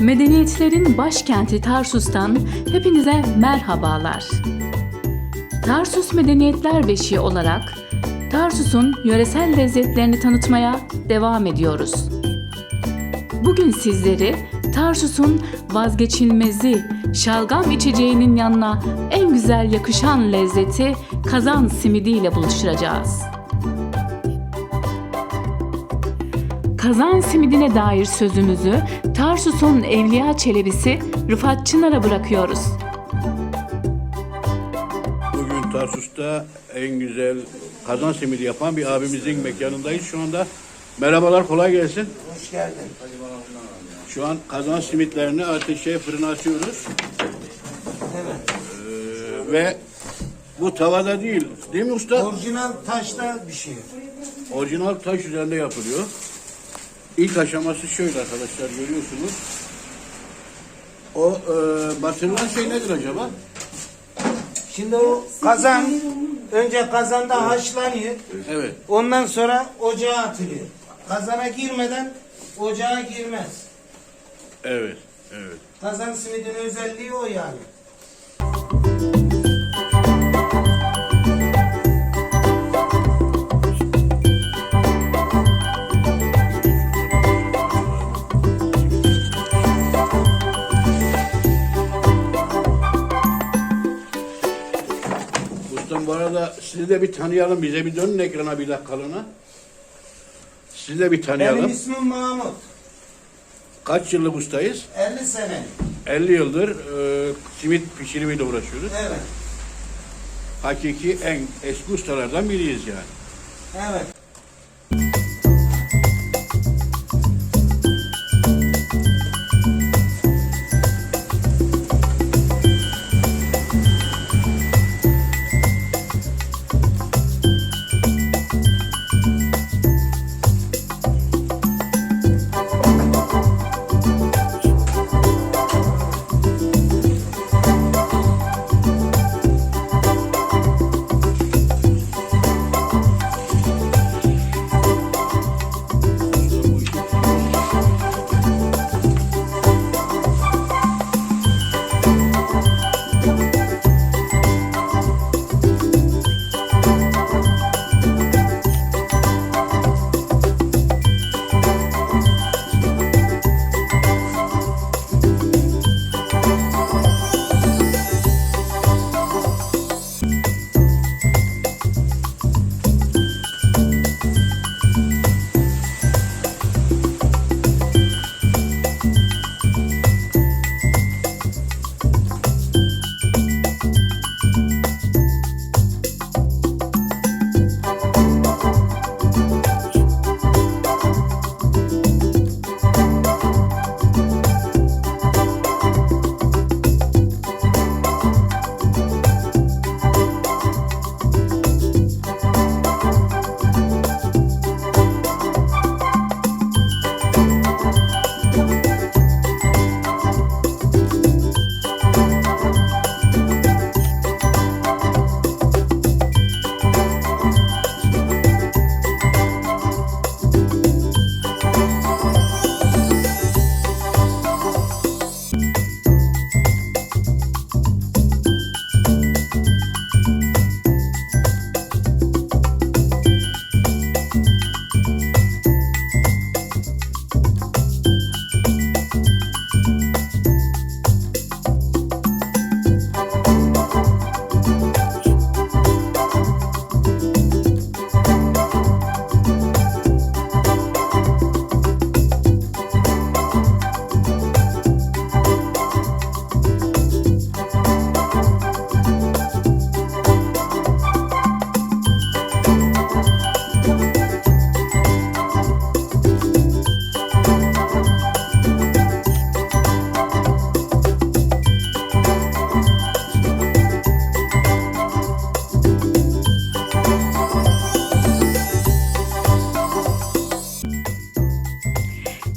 Medeniyetlerin başkenti Tarsus'tan hepinize merhabalar. Tarsus Medeniyetler Beşiği olarak Tarsus'un yöresel lezzetlerini tanıtmaya devam ediyoruz. Bugün sizleri Tarsus'un vazgeçilmezi şalgam içeceğinin yanına en güzel yakışan lezzeti kazan simidi ile buluşturacağız. Kazan simidine dair sözümüzü Tarsus'un Evliya Çelebisi Rıfat Çınar'a bırakıyoruz. Bugün Tarsus'ta en güzel kazan simidi yapan bir abimizin mekanındayız şu anda. Merhabalar, kolay gelsin. Hoş geldin. Şu an kazan simitlerini ateşe fırına atıyoruz. Evet. Ee, ve bu tavada değil, değil mi usta? Orijinal taşta bir şey. Orijinal taş üzerinde yapılıyor. İlk aşaması şöyle arkadaşlar görüyorsunuz. O e, batırılan şey nedir acaba? Şimdi o kazan önce kazanda haşlanıyor. Evet. Ondan sonra ocağa atılıyor. Kazana girmeden ocağa girmez. Evet. Evet. Kazan simidin özelliği o yani. Arada sizi de bir tanıyalım. Bize bir dönün ekrana bir dakikalığına. Sizi de bir tanıyalım. Benim ismim Mahmut. Kaç yıllık ustayız? 50 sene. 50 yıldır e, simit pişirimiyle uğraşıyoruz. Evet. Hakiki en eski ustalardan biriyiz yani. Evet.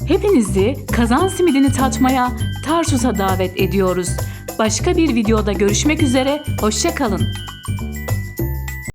Hepinizi kazan simidini tatmaya Tarsus'a davet ediyoruz. Başka bir videoda görüşmek üzere, hoşçakalın.